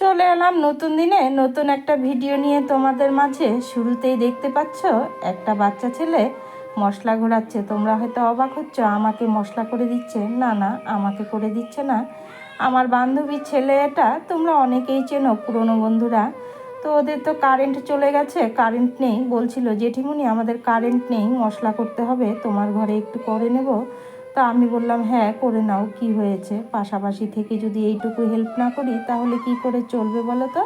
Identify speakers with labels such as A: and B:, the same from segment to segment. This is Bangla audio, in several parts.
A: চলে এলাম নতুন দিনে। নতুন একটা ভিডিও নিয়ে তোমাদের মাঝে। শুরুতেই দেখতে পাচ্ছ, একটা বাচ্চা ছেলে মশলা ঘোরাচ্ছে। তোমরা হয়তো অবাক হচ্ছ, আমাকে মশলা করে দিচ্ছে। না না, আমাকে করে দিচ্ছে না। আমার বান্ধবীর ছেলে এটা তোমরা অনেকেই চেনো, পুরনো বন্ধুরা। তো ওদের তো কারেন্ট চলে গেছে কারেন্ট নেই। বলছিল জেঠিমুনি আমাদের কারেন্ট নেই, মশলা করতে হবে। তোমার ঘরে একটু করে নেব। তা আমি বললাম হ্যাঁ করে নাও, কি হয়েছে? পাশাপাশি থেকে যদি এইটুকু হেল্প না করি, তাহলে কি করে চলবে বলো তো?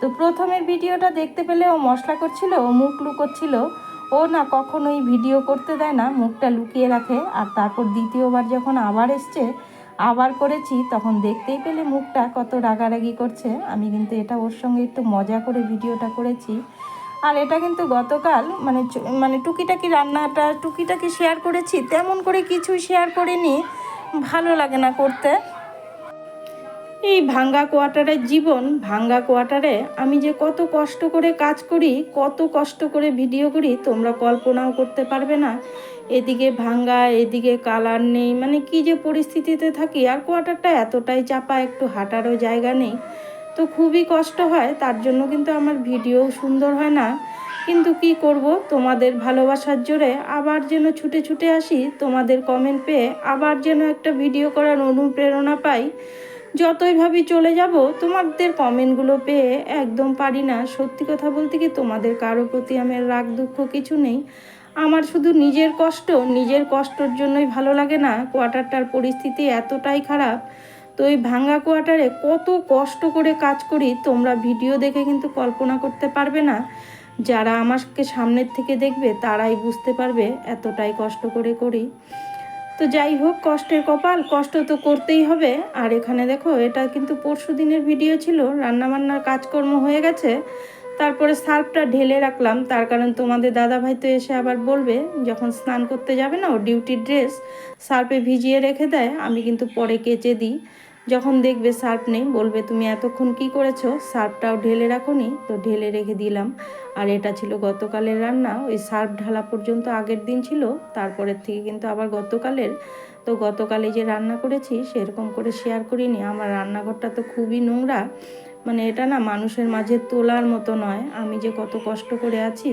A: তো প্রথমের ভিডিওটা দেখতে পেলে ও মশলা করছিল, ও মুখ লুকোচ্ছিল। ও না কখনোই ভিডিও করতে দেয় না, মুখটা লুকিয়ে রাখে। আর তারপর দ্বিতীয়বার যখন আবার এসছে, আবার করেছি, তখন দেখতেই পেলে মুখটা কত রাগারাগি করছে। আমি কিন্তু এটা ওর সঙ্গে একটু মজা করে ভিডিওটা করেছি। আর এটা কিন্তু গতকাল মানে মানে টুকিটাকি রান্নাটা, টুকিটাকি শেয়ার করেছি, তেমন করে কিছু শেয়ার করিনি, ভালো লাগে না করতে। এই ভাঙ্গা কোয়ার্টারের জীবন, ভাঙ্গা কোয়ার্টারে আমি যে কত কষ্ট করে কাজ করি, কত কষ্ট করে ভিডিও করি, তোমরা কল্পনাও করতে পারবে না। এদিকে ভাঙ্গা, এদিকে কালার নেই মানে কি যে পরিস্থিতিতে থাকি, আর কোয়ার্টারটা এতটাই চাপা, একটু হাঁটারও জায়গা নেই। তো খুবই কষ্ট হয়, তার জন্য কিন্তু আমার ভিডিও সুন্দর হয় না। কিন্তু কি করব, তোমাদের ভালোবাসার জোরে আবার যেন ছুটে ছুটে আসি, তোমাদের কমেন্ট পেয়ে আবার যেন একটা ভিডিও করার অনুপ্রেরণা পাই। যতই ভাবি চলে যাব, তোমাদের কমেন্টগুলো পেয়ে একদম পারি না। সত্যি কথা বলতে কি তোমাদের কারও প্রতি আমার রাগ দুঃখ কিছু নেই। আমার শুধু নিজের কষ্ট, নিজের কষ্টর জন্যই ভালো লাগে না। কোয়ার্টারটার পরিস্থিতি এতটাই খারাপ তো এই ভাঙ্গা কোয়ার্টারে কত কষ্ট করে কাজ করি, তোমরা ভিডিও দেখে কিন্তু কল্পনা করতে পারবে না। যারা আমাকে সামনের থেকে দেখবে, তারাই বুঝতে পারবে এতটাই কষ্ট করে করি। তো যাই হোক, কষ্টের কপাল, কষ্ট তো করতেই হবে। আর এখানে দেখো, এটা কিন্তু পরশু দিনের ভিডিও ছিল, রান্নাবান্নার কাজকর্ম হয়ে গেছে। তারপরে সার্ফটা ঢেলে রাখলাম। তার কারণ তোমাদের দাদাভাই তো এসে আবার বলবে, যখন স্নান করতে যাবে না, ও ডিউটি ড্রেস সার্ফে ভিজিয়ে রেখে দেয়, আমি কিন্তু পরে কেচে দিই। যখন দেখবে সার্ফ নেই, বলবে, তুমি এতক্ষণ কি করেছ? সার্ফটাও ঢেলে রাখোনি? তো ঢেলে রেখে দিলাম। আর এটা ছিল গতকালের রান্না। ওই সার্ফ ঢালা পর্যন্ত আগের দিন ছিল, তারপরের থেকে কিন্তু আবার গতকালের। তো গতকালে যে রান্না করেছি, সেরকম করে শেয়ার করিনি। আমার রান্নাঘরটা তো খুবই নোংরা। মানে এটা না মানুষের মাঝে তোলার মতো নয়। আমি যে কত কষ্ট করে আছি,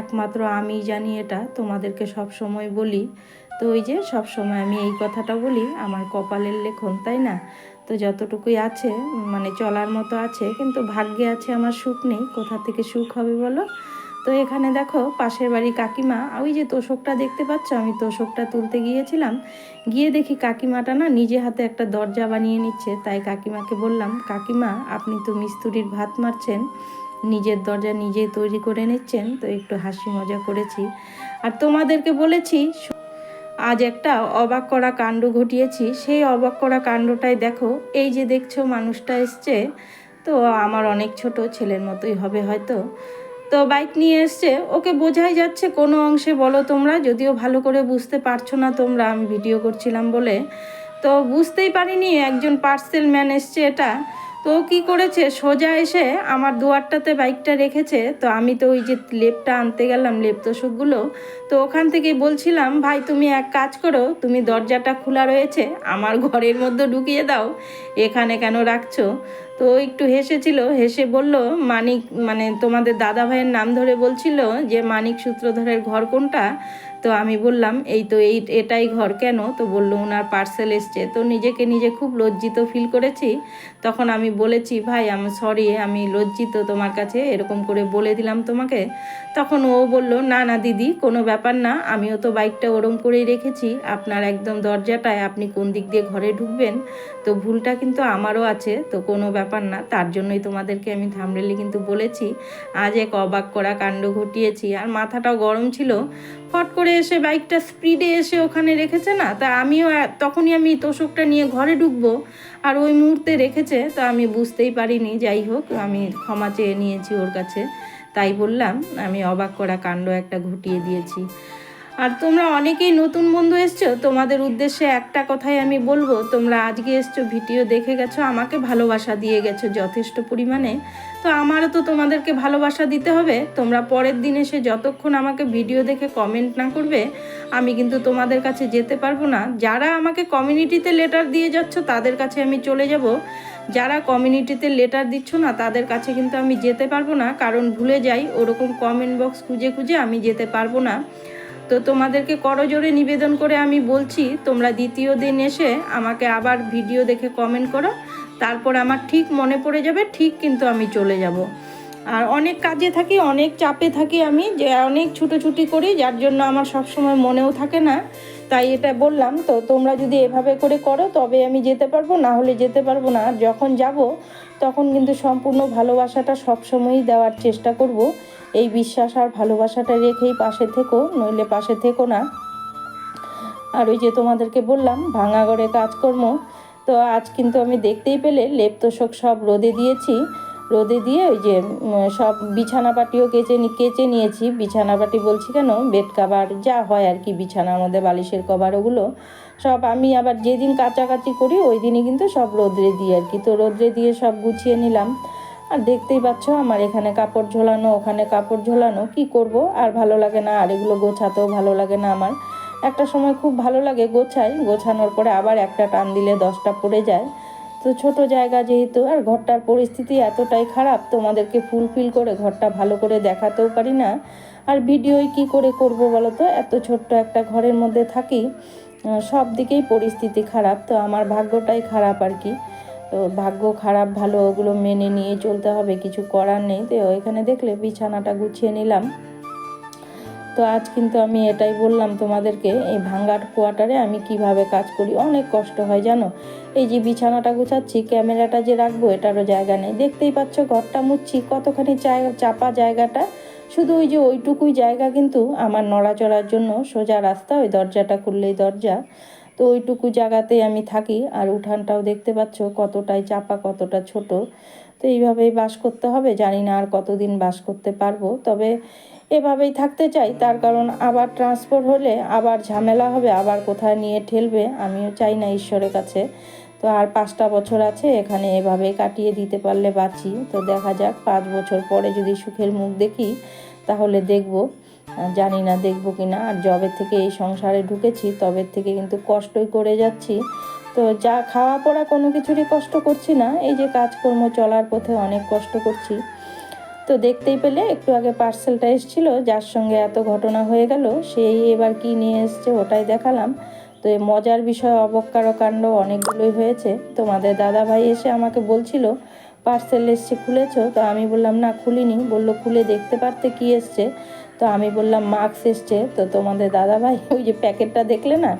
A: একমাত্র আমি জানি এটা, তোমাদেরকে সব সময় বলি। তো ওই যে সব সময় আমি এই কথাটা বলি, আমার কপালের লেখন, তাই না? তো যতটুকুই আছে মানে চলার মতো আছে, কিন্তু ভাগ্যে আছে আমার সুখ নেই। কোথা থেকে সুখ হবে বলো? তো এখানে দেখো পাশের বাড়ি কাকিমা ওই যে তোষকটা দেখতে পাচ্ছ? আমি তোষকটা তুলতে গিয়েছিলাম, গিয়ে দেখি কাকিমাটা না নিজে হাতে একটা দরজা বানিয়ে নিচ্ছে। তাই কাকিমাকে বললাম, কাকিমা, আপনি তো মিস্ত্রির ভাত মারছেন, নিজের দরজা নিজেই তৈরি করে নিচ্ছেন, তো একটু হাসি মজা করেছি। আর তোমাদেরকে বলেছি, আজ একটা অবাক করা কাণ্ড ঘটিয়েছি। সেই অবাক করা কাণ্ডটাই দেখো, এই যে দেখছ মানুষটা এসছে, তো আমার অনেক ছোট ছেলের মতোই হবে হয়তো। তো বাইক নিয়ে এসছে। ওকে বোঝাই যাচ্ছে কোনো অংশে বলো তোমরা, যদিও ভালো করে বুঝতে পারছ না তোমরা, আমি ভিডিও করছিলাম বলে। তো বুঝতেই পারিনি, একজন পার্সেল ম্যান এসছে এটা। তো কি করেছে, সোজা এসে আমার দুয়ারটাতে বাইকটা রেখেছে। তো আমি তো ওই যে লেপটা আনতে গেলাম, লেপ তোষকগুলো। তো ওখান থেকে বলছিলাম, ভাই, তুমি এক কাজ করো, তুমি দরজাটা খোলা রয়েছে, আমার ঘরের মধ্যে ঢুকিয়ে দাও। এখানে কেন রাখছো? তো একটু হেসেছিল, হেসে বলল, মানিক মানে তোমাদের দাদা ভাইয়ের নাম ধরে বলছিল যে মানিক সূত্রধরের ঘর কোনটা? তো আমি বললাম, এই তো এই, এটাই ঘর কেন? তো বলল ওনার পার্সেল এসছে। তো নিজেকে নিজে খুব লজ্জিত ফিল করেছি। তখন আমি বলেছি, ভাই আমি সরি আমি লজ্জিত তোমার কাছে, এরকম করে বলে দিলাম তোমাকে। তখন ও বলল, না না, দিদি, কোনো ব্যাপার না, আমিও তো বাইকটা ওরম করেই রেখেছি। আপনার একদম দরজাটায় আপনি কোন দিক দিয়ে ঘরে ঢুকবেন, তো ভুলটা কিন্তু আমারও আছে, তো কোনো ব্যাপার না, তার জন্যই তোমাদেরকে আমি থামরেলি কিন্তু বলেছি, আজ এক অবাক করা কাণ্ড ঘটিয়েছি। আর মাথাটাও গরম ছিল, ফট করে এসে বাইকটা স্পিডে এসে ওখানে রেখেছে না, তা আমিও তখনই আমি তোষকটা নিয়ে ঘরে ঢুকবো, আর ওই মুহূর্তে রেখেছে, তো আমি বুঝতেই পারিনি, যাই হোক, আমি ক্ষমা চেয়ে নিয়েছি ওর কাছে, তাই বললাম, আমি অবাক করা কাণ্ড একটা ঘটিয়ে দিয়েছি। আর তোমরা অনেকেই নতুন বন্ধু এসছো, তোমাদের উদ্দেশ্যে একটা কথাই আমি বলব, তোমরা আজকে এসছো, ভিডিও দেখে গেছো, আমাকে ভালোবাসা দিয়ে গেছো যথেষ্ট পরিমাণে। তো আমারও তো তোমাদেরকে ভালোবাসা দিতে হবে, তোমরা পরের দিন এসে যতক্ষণ আমাকে ভিডিও দেখে কমেন্ট না করবে, আমি কিন্তু তোমাদের কাছে যেতে পারব না। যারা আমাকে কমিউনিটিতে লেটার দিয়ে যাচ্ছ, তাদের কাছে আমি চলে যাব। যারা কমিউনিটিতে লেটার দিচ্ছ না, তাদের কাছে কিন্তু আমি যেতে পারব না, কারণ ভুলে যাই, ওরকম কমেন্ট বক্স খুঁজে খুঁজে আমি যেতে পারব না। তো তোমাদেরকে করজোরে নিবেদন করে আমি বলছি, তোমরা দ্বিতীয় দিন এসে আমাকে আবার ভিডিও দেখে কমেন্ট করো, তারপর আমার ঠিক মনে পড়ে যাবে, ঠিক কিন্তু আমি চলে যাব। আর অনেক কাজে থাকি, অনেক চাপে থাকি আমি, যে অনেক ছুটোছুটি করি, যার জন্য আমার সবসময় মনেও থাকে না। তাই এটা বললাম, তো তোমরা যদি এভাবে করে করো, তবে আমি যেতে পারব, না হলে যেতে পারব না। যখন যাব, তখন কিন্তু সম্পূর্ণ ভালোবাসাটা সবসময়ই দেওয়ার চেষ্টা করব। এই বিশ্বাস আর ভালোবাসাটা রেখেই পাশে থেকো, নইলে পাশে থেকো না। আর ওই যে তোমাদেরকে বললাম, ভাঙা ঘরে কাজকর্ম। তো আজ কিন্তু আমি দেখতেই পেলে লেপ তোষক সব রোদে দিয়েছি। রোদে দিয়ে ওই যে সব বিছানাপাটিও কেচে নি, কেচে নিয়েছি। বিছানাপাটি বলছি কেন? বেড কাভার যা হয় আর কি বিছানার মধ্যে বালিশের কভার, ওগুলো সব আমি আবার যেদিন কাচাকাচি করি, ওই দিনই কিন্তু সব রোদ্রে দিই আর কি। তো রোদ্রে দিয়ে সব গুছিয়ে নিলাম। আর দেখতেই পাচ্ছ আমার এখানে কাপড় ঝোলানো, ওখানে কাপড় ঝোলানো, কি করব? আর ভালো লাগে না, আর এগুলো গোছাতেও ভালো লাগে না আমার। একটা সময় খুব ভালো লাগে গোছাই, গোছানোর পরে আবার একটা টান দিলে দশটা পড়ে যায়। তো ছোট জায়গা যেহেতু, আর ঘরটার পরিস্থিতি এতটাই খারাপ, তোমাদেরকে ফুলফিল করে ঘরটা ভালো করে দেখাতেও পারি না। আর ভিডিওই কি করে করব বলো তো এত ছোট্ট একটা ঘরের মধ্যে থাকি সব দিকেই পরিস্থিতি খারাপ, তো আমার ভাগ্যটাই খারাপ আর কি। তো ভাগ্য খারাপ, ভালো, ওগুলো মেনে নিয়ে চলতে হবে, কিছু করার নেই। তো এখানে দেখলে বিছানাটা গুছিয়ে নিলাম। তো আজ কিন্তু আমি এটাই বললাম তোমাদেরকে, এই ভাঙ্গার কোয়ার্টারে আমি কীভাবে কাজ করি, অনেক কষ্ট হয় জানো? এই যে বিছানাটা গুছাচ্ছি, ক্যামেরাটা যে রাখব, এটারও জায়গা নেই। দেখতেই পাচ্ছ ঘরটা মুচ্ছি কতখানি চাপা জায়গাটা। শুধু ওই যে ওইটুকুই জায়গা কিন্তু আমার নড়াচড়ার জন্য সোজা রাস্তা, ওই দরজাটা খুললেই দরজা। তো ওইটুকু জায়গাতেই আমি থাকি, আর উঠানটাও দেখতে পাচ্ছ কতটাই চাপা, কতটা ছোট। তো এইভাবেই বাস করতে হবে, জানি না আর কতদিন বাস করতে পারব। তবে এভাবেই থাকতে চাই। তার কারণ আবার ট্রান্সফার হলে আবার ঝামেলা হবে, আবার কোথায় নিয়ে ঠেলবে আমিও চাই না ঈশ্বরের কাছে। তো আর পাঁচটা বছর আছে, এখানে এভাবে কাটিয়ে দিতে পারলে বাঁচি। তো দেখা যাক, পাঁচ বছর পরে যদি সুখের মুখ দেখি, তাহলে দেখব। জানি না দেখব কি না। আর জবের থেকে এই সংসারে ঢুকেছি তবের থেকে কিন্তু কষ্টই করে যাচ্ছি। তো যা খাওয়া পড়া কোনো কিছুরই কষ্ট করছি না। এই যে কাজকর্ম চলার পথে অনেক কষ্ট করছি। তো দেখতেই পেলে একটু আগে পার্সেলটা এসেছিল, যার সঙ্গে এত ঘটনা হয়ে গেল, সেই এবার কি নিয়ে এসছে ওটাই দেখালাম। তো এই মজার বিষয় অবকার কাণ্ড অনেকগুলোই হয়েছে। তোমাদের দাদা ভাই এসে আমাকে বলছিল, পার্সেল এসছে, খুলেছো? তো আমি বললাম, না, খুলিনি। বলল, খুলে দেখতে পারতে কি এসছে? তো আমি বললাম, মাস্ক এসছে। তো তোমাদের দাদা ভাই ওই যে প্যাকেটটা দেখলে না,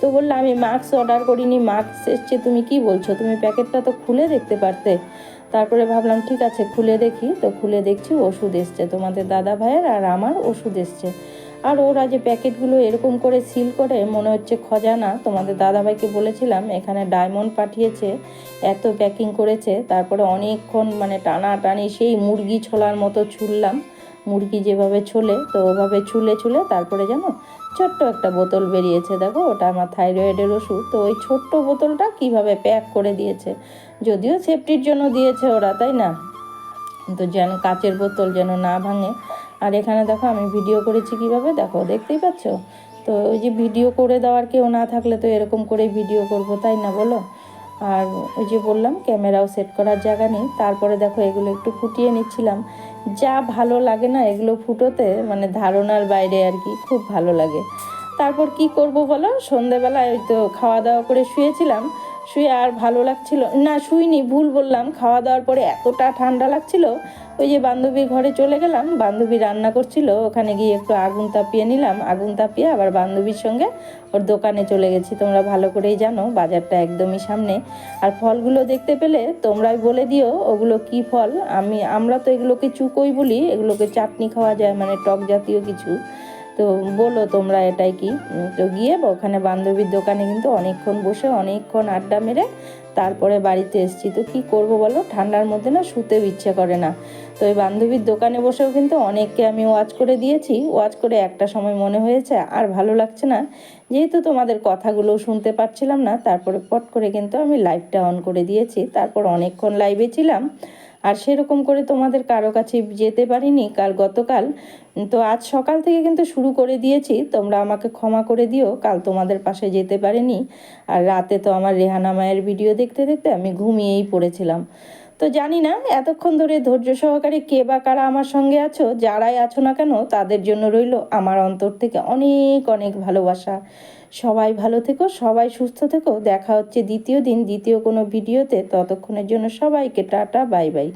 A: তো বলল, আমি মাস্ক অর্ডার করিনি, মাস্ক এসছে, তুমি কি বলছো? তুমি প্যাকেটটা তো খুলে দেখতে পারতে। তারপরে ভাবলাম, ঠিক আছে, খুলে দেখি। তো খুলে দেখছি ওষুধ এসছে। তোমাদের দাদা ভাইয়ের আর আমার ওষুধ এসছে। আর ওরা যে প্যাকেটগুলো এরকম করে সিল করে, মনে হচ্ছে খজানা, তোমাদের দাদাভাইকে বলেছিলাম, এখানে ডায়মন্ড পাঠিয়েছে, এত প্যাকিং করেছে, তারপরে অনেকক্ষণ মানে টানা টানি সেই মুরগি ছোলার মতো ছুললাম মুরগি যেভাবে ছোলে, তো ওভাবে ছুলে ছুলে তারপরে জানো, ছোট্ট একটা বোতল বেরিয়েছে। দেখো, ওটা আমার থাইরয়েডের ওষুধ। তো ওই ছোট্ট বোতলটা কীভাবে প্যাক করে দিয়েছে? যদিও সেফটির জন্য দিয়েছে ওরা, তাই না? তো যেন কাচের বোতল যেন না ভাঙে। আর এখানে দেখো, আমি ভিডিও করেছি কীভাবে? দেখো, দেখতেই পাচ্ছ? তো ওই যে ভিডিও করে দেওয়ার কেউ না থাকলে তো এরকম করে ভিডিও করব, তাই না বলো? আর ওই যে বললাম, ক্যামেরাও সেট করার জায়গা নেই। তারপরে দেখো, এগুলো একটু ফুটিয়ে নিচ্ছিলাম। যা ভালো লাগে না এগুলো ফুটোতে মানে ধারণার বাইরে আর কি, খুব ভালো লাগে। তারপর কি করব বলো? সন্ধেবেলায় ওই তো খাওয়া দাওয়া করে শুয়েছিলাম। শুয়ে আর ভালো লাগছিল না, শুইনি, ভুল বললাম। খাওয়া দাওয়ার পরে এতটা ঠান্ডা লাগছিল, ওই যে বান্ধবীর ঘরে চলে গেলাম। বান্ধবী রান্না করছিল, ওখানে গিয়ে একটু আগুন তাপিয়ে নিলাম। আগুন তাপিয়ে আবার বান্ধবীর সঙ্গে ওর দোকানে চলে গেছি। তোমরা ভালো করেই জানো, বাজারটা একদমই সামনে। আর ফলগুলো দেখতে পেলে তোমরাই বলে দিও, ওগুলো কি ফল? আমি আমরা তো এগুলোকে চুকোই বলি। এগুলোকে চাটনি খাওয়া যায় মানে টক জাতীয় কিছু। তো বলো তোমরা এটাই কি? তো গিয়ে ওখানে বান্ধবীর দোকানে কিন্তু অনেকক্ষণ বসে অনেকক্ষণ আড্ডা মেরে তারপরে বাড়িতে এসেছি। তো কি করব বলো? ঠান্ডার মধ্যে না শুতেও ইচ্ছে করে না। তো ওই বান্ধবীর দোকানে বসেও কিন্তু অনেককে আমি ওয়াচ করে দিয়েছি। ওয়াচ করে একটা সময় মনে হয়েছে, আর ভালো লাগছে না। যেহেতু তোমাদের কথাগুলো শুনতে পাচ্ছিলাম না, তারপরে পট করে কিন্তু আমি লাইভটা অন করে দিয়েছি। তারপর অনেকক্ষণ লাইভে ছিলাম। আর সেরকম করে তোমাদের কারও কাছে যেতে পারিনি কাল গতকাল। তো আজ সকাল থেকে কিন্তু শুরু করে দিয়েছি, তোমরা আমাকে ক্ষমা করে দিও, কাল তোমাদের পাশে যেতে পারিনি। আর রাতে তো আমার রেহানা মায়ের ভিডিও দেখতে দেখতে আমি ঘুমিয়েই পড়েছিলাম। তো জানি না, এতক্ষণ ধরে ধৈর্য সহকারে কে বা কারা আমার সঙ্গে আছো, যারাই আছো না কেন, তাদের জন্য রইল আমার অন্তর থেকে অনেক অনেক ভালোবাসা। সবাই ভালো থেকো, সবাই সুস্থ থেকো। দেখা হচ্ছে দ্বিতীয় দিন, দ্বিতীয় কোনো ভিডিওতে। ততক্ষণের জন্য সবাইকে টাটা, বাই বাই।